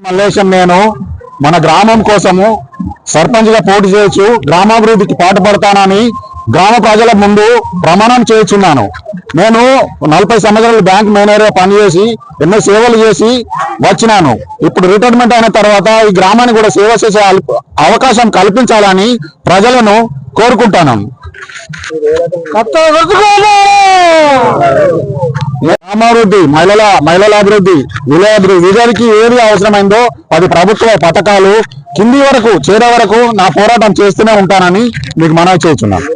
మల్లేశం నేను మన గ్రామం కోసము సర్పంచ్గా పోటీ చేయొచ్చు గ్రామాభివృద్ధికి పాటుపడతానని గ్రామ ప్రజల ముందు ప్రమాణం చేయించున్నాను నేను నలభై సంవత్సరాలు బ్యాంక్ మేనేజర్ పనిచేసి ఎన్నో సేవలు చేసి వచ్చినాను. ఇప్పుడు రిటైర్మెంట్ అయిన తర్వాత ఈ గ్రామాన్ని కూడా సేవ చేసే అవకాశం కల్పించాలని ప్రజలను కోరుకుంటాను. అభివృద్ధి మహిళల మహిళల అభివృద్ధి విలయాభివృద్ధి వీరికి ఏది అవసరమైందో అది ప్రభుత్వ పథకాలు కింది వరకు చేరే వరకు నా పోరాటం చేస్తూనే ఉంటానని మీకు మనవి చేస్తున్నాను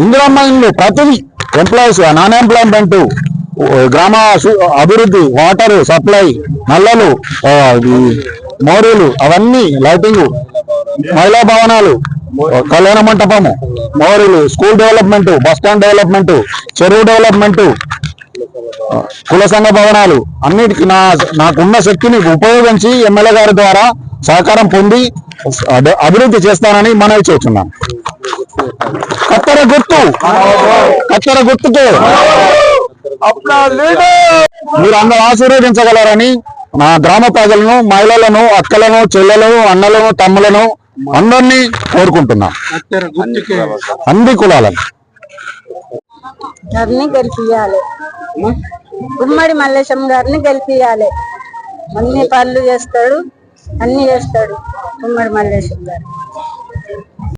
ఇందిరమ్మ ఇల్లు ప్రతి ఎంప్లాయీస్ నాన్ ఎంప్లాయ్మెంట్ గ్రామ అభివృద్ధి వాటర్ సప్లై నల్లలు మోరీలు అవన్నీ లైటింగ్ మహిళా భవనాలు కళ్యాణ మంటపము మోరీలు school development bus stand development చెరువు డెవలప్మెంట్ కుల సంఘ భవనాలు అన్నిటికీ నా నాకున్న శక్తిని ఉపయోగించి ఎమ్మెల్యే గారి ద్వారా సహకారం పొంది అభివృద్ధి చేస్తానని మనవి చేస్తున్నాను కత్తెర గుర్తు. కత్తెర గుర్తుకు. మీరు అందరూ ఆశీర్వదించగలరని నా గ్రామ ప్రజలను మహిళలను అక్కలను చెల్లెలను అన్నలను తమ్ములను అందరినీ కోరుకుంటున్నా. అన్ని కులాలను. ఉమ్మడి మల్లేశం గారిని గెలిపియాలి. అన్ని పనులు చేస్తాడు అన్ని చేస్తాడు ఉమ్మడి మల్లేశం గారు.